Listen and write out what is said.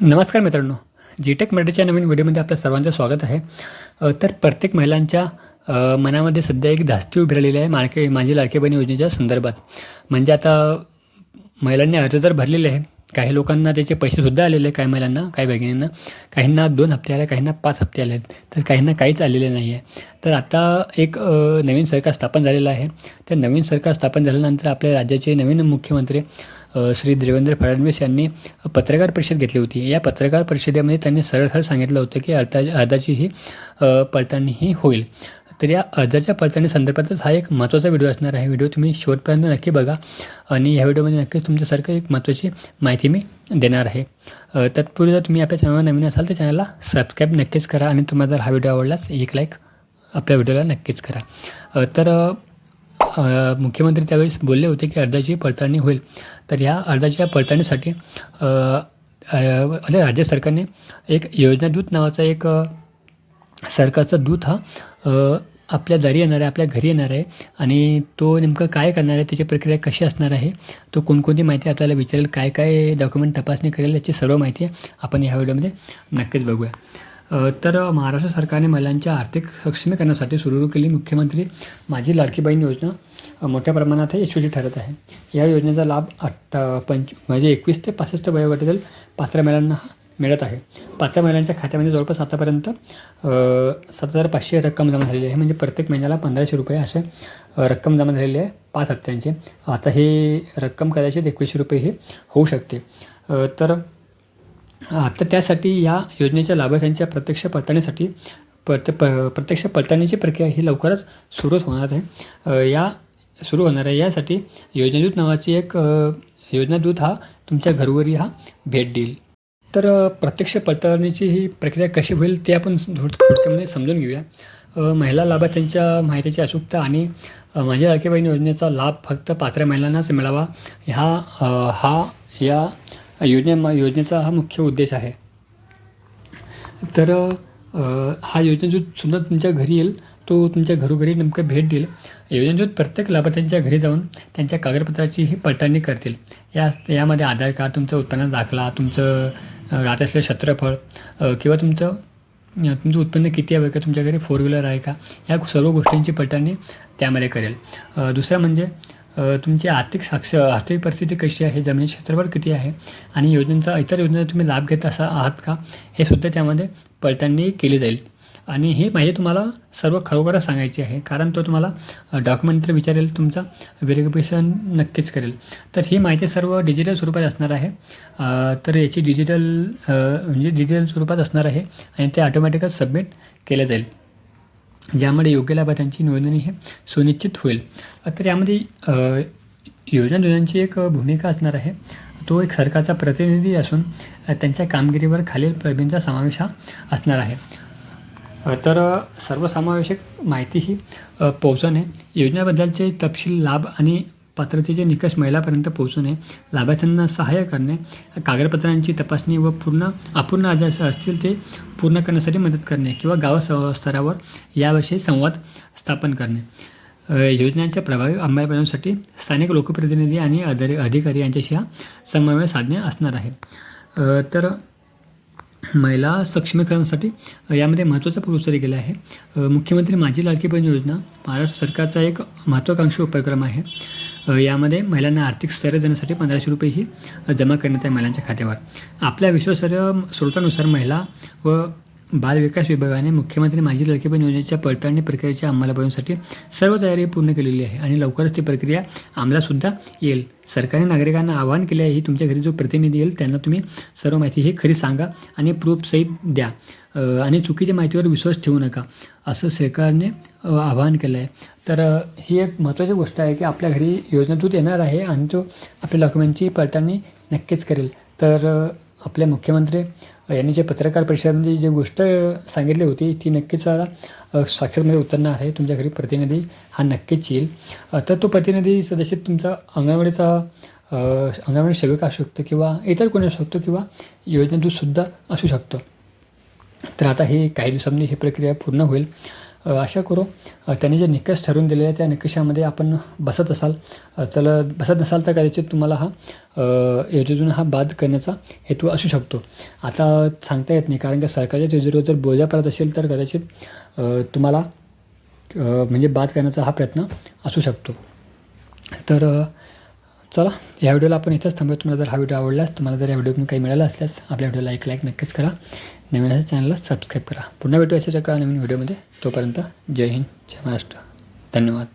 नमस्कार मित्रांनो. जीटेक मराठीच्या नवीन व्हिडिओमध्ये आपल्या सर्वांचं स्वागत आहे. तर प्रत्येक महिलांच्या मनामध्ये सध्या एक धास्ती उभी राहिलेली आहे माळके माझी लाडके बहिणी योजनेच्या संदर्भात. म्हणजे आता महिलांनी अर्ज तर भरलेले आहे काही लोकांना त्याचे पैसेसुद्धा आलेले आहे काही महिलांना काही भगिनींना. काहींना दोन हप्ते आले काहींना पाच हप्ते आले आहेत. तर काहींना काहीच आलेले नाही आहे. तर आता एक नवीन सरकार स्थापन झालेलं आहे. तर नवीन सरकार स्थापन झाल्यानंतर आपल्या राज्याचे नवीन मुख्यमंत्री श्री देवेंद्र फडणवीस यांनी पत्रकार परिषद घेतली होती. या पत्रकार परिषदेमध्ये त्यांनी सरळ सरळ सांगितलं होतं की अर्धा अर्धाची ही पडताळणी पडताळणीही होईल. तर या अर्जाच्या पडताळणी संदर्भातच हा एक महत्त्वाचा व्हिडिओ असणार आहे. व्हिडिओ तुम्ही शेवटपर्यंत नक्की बघा आणि या व्हिडिओमध्ये नक्कीच तुमच्यासारखं एक महत्त्वाची माहिती मी देणार आहे. तत्पूर्वी जर तुम्ही आपल्या चॅनलवर नवीन असाल तर चॅनलला सबस्क्राईब नक्कीच करा आणि तुम्हाला जर हा व्हिडिओ आवडलाच एक लाईक आपल्या व्हिडिओला नक्कीच करा. तर मुख्यमंत्री त्यावेळेस बोलले होते की अर्जाची पडताळणी होईल. तर ह्या अर्जाच्या पडताळणीसाठी म्हणजे राज्य सरकारने एक योजनादूत नावाचा एक सरकारचा दूत हा आपल्या दारी येणार आहे आपल्या घरी येणार आहे आणि तो नेमकं काय करणार आहे त्याची प्रक्रिया कशी असणार आहे तो कोणकोणती माहिती आपल्याला विचारेल काय काय डॉक्युमेंट तपासणी करेल याची सर्व माहिती आपण ह्या व्हिडिओमध्ये नक्कीच बघूया. तर महाराष्ट्र सरकारने महिलांच्या आर्थिक सक्षमीकरणासाठी सुरू केली मुख्यमंत्री माझी लाडकी बहीण योजना. मोठ्या प्रमाणात यशस्वी ठरत आहे. या योजनेचा लाभ आठ पंच म्हणजे एकवीस ते पासष्ट वयोगटातील पात्र महिलांना मिळत आहे. पात्र महिलांच्या खात्यामध्ये जवळपास आतापर्यंत सात हजार पाचशे रक्कम जमा झालेली आहे. म्हणजे प्रत्येक महिन्याला पंधराशे रुपये असे रक्कम जमा झालेली आहे. पाच हप्त्यांची. आता हे रक्कम कदाचित एकवीसशे रुपये हे होऊ शकते. तर आता त्यासाठी या योजनेच्या लाभार्थ्यांच्या प्रत्यक्ष पडताळणीसाठी परत प प्रत्यक्ष पडताळणीची प्रक्रिया ही लवकरच सुरूच होणार आहे. या सुरू होणार आहे. यासाठी योजनादूत नावाची एक योजनादूत हा तुमच्या घरोघरी हा भेट देईल. तर प्रत्यक्ष पडताळणीची ही प्रक्रिया कशी होईल ते आपण थोडक्यामध्ये समजून घेऊया. महिला लाभार्थ्यांच्या माहितीची अचूकता आणि माझ्या लाडकी बहीण योजनेचा लाभ फक्त पात्र महिलांनाच मिळावा. ह्या हा या योजने योजनेचा हा मुख्य उद्देश आहे. तर हा हा जो सुद्धा तुमच्या घरी येईल तो तुमच्या घरोघरी नेमकं भेट देईल. योजनेतूत प्रत्येक लाभार्थ्यांच्या घरी जाऊन त्यांच्या कागदपत्राची ही पडताळणी करतील. या यामध्ये आधार कार्ड तुमचं उत्पन्न दाखला तुमचं राहत असलेलं क्षेत्रफळ किंवा तुमचं तुमचं उत्पन्न किती आहे का तुमच्या घरी फोर व्हीलर आहे का या सर्व गोष्टींची पडताळणी त्यामध्ये करेल. दुसरं म्हणजे तुमची आर्थिक साक्ष आर्थिक परिस्थिती कशी आहे? जमिनी क्षेत्रफळ किती आहे? आणि योजनेचा इतर योजनेचा तुम्ही लाभ घेत असा आहात का? हे सुद्धा त्यामध्ये पडताळणी केली जाईल. आणि ही माहिती तुम्हाला सर्व खरोखरच सांगायची आहे. कारण तो तुम्हाला डॉक्युमेंट तर विचारेल तुमचा व्हेरिफिकेशन नक्कीच करेल. तर ही माहिती सर्व डिजिटल स्वरूपात असणार आहे. तर याची डिजिटल म्हणजे डिजिटल स्वरूपात असणार आहे आणि ते ऑटोमॅटिकच सबमिट केलं जाईल. ज्यामुळे योग्य लाभार्थ्यांची नोंदणी हे सुनिश्चित होईल. तर यामध्ये योजना दोनांची एक भूमिका असणार आहे. तो एक सरकारचा प्रतिनिधी असून त्यांच्या कामगिरीवर खालील प्रवींचा समावेश हा असणार आहे. तर सर्वसमावेशक माहिती ही पोहोचवणे. योजनेबद्दलचे तपशील लाभ आणि पात्रतेचे निकष महिलापर्यंत पोहोचवणे लाभार्थ्यांना सहाय्य करणे कागदपत्रांची तपासणी व पूर्ण अपूर्ण आजार असतील ते पूर्ण करण्यासाठी मदत करणे किंवा गाव स्तरावर याविषयी संवाद स्थापन करणे. योजनांच्या प्रभावी अंमलबजावणीसाठी स्थानिक लोकप्रतिनिधी आणि अधिकारी यांच्याशी हा समन्वय साधणे असणार आहे. तर महिला सक्षमीकरणासाठी यामध्ये महत्त्वाचा पुरस्कार केला आहे. मुख्यमंत्री माझी लाडकी बहीण योजना महाराष्ट्र सरकारचा एक महत्त्वाकांक्षी उपक्रम आहे. यामध्ये महिलांना आर्थिक स्थैर्य देण्यासाठी पंधराशे रुपये ही जमा करण्यात आहे महिलांच्या खात्यावर. आपल्या विश्वासार्ह स्रोतानुसार महिला व बाल विकास विभागाने मुख्यमंत्री माझी लाडकी योजनेच्या पडताळणी प्रक्रियेच्या अंमलबजावणीसाठी सर्व तयारी पूर्ण केलेली आहे आणि लवकरच ती प्रक्रिया अंमलातसुद्धा येईल. सरकारी नागरिकांना आवाहन केले आहे ही तुमच्या घरी जो प्रतिनिधी येईल त्यांना तुम्ही सर्व माहिती हे खरी सांगा आणि प्रूफसहित द्या. आणि चुकीच्या माहितीवर विश्वास ठेवू नका असं सरकारने आवाहन केलं आहे. तर ही एक महत्त्वाची गोष्ट आहे की आपल्या घरी योजनातून येणार आहे आणि तो आपल्या डॉक्युमेंटची पडताळणी नक्कीच करेल. तर आपल्या आपले मुख्यमंत्री यांनी जे पत्रकार परिषदेमध्ये जी गोष्ट सांगितली होती ती नक्कीच साक्षरमध्ये उतरणार आहे. तुमच्या घरी प्रतिनिधी हा नक्कीच येईल. तर तो प्रतिनिधी सदस्य तुमचा अंगणवाडीचा अंगणवाडी सेविका असू शकतो किंवा इतर कोणी असू शकतो किंवा योजनेतूनसुद्धा असू शकतो. तर आता हे काही दिवसांनी ही प्रक्रिया पूर्ण होईल. आशा करू. त्यांनी जे निकष ठरवून दिलेले आहे त्या निकषामध्ये आपण बसत असाल. चल बसत नसाल तर कदाचित तुम्हाला हा योजनेतून हा बाद करण्याचा हेतू असू शकतो. आता सांगता येत नाही कारण की सरकारच्या योजनेवर जर बोजा पडत असेल तर कदाचित तुम्हाला म्हणजे बाद करण्याचा हा प्रयत्न असू शकतो. तर चला या व्हिडिओला आपण इथंच थांबतो तुम्हाला जर हा व्हिडिओ आवडलास तुम्हाला जर या व्हिडिओतून काही मिळालं असल्यास आपल्या व्हिडिओला एक लाईक नक्कीच करा. नवीन अशा चॅनलला सबस्क्राईब करा. पुन्हा भेटू अशाच एका नवीन व्हिडिओमध्ये. तोपर्यंत जय हिंद जय महाराष्ट्र. धन्यवाद.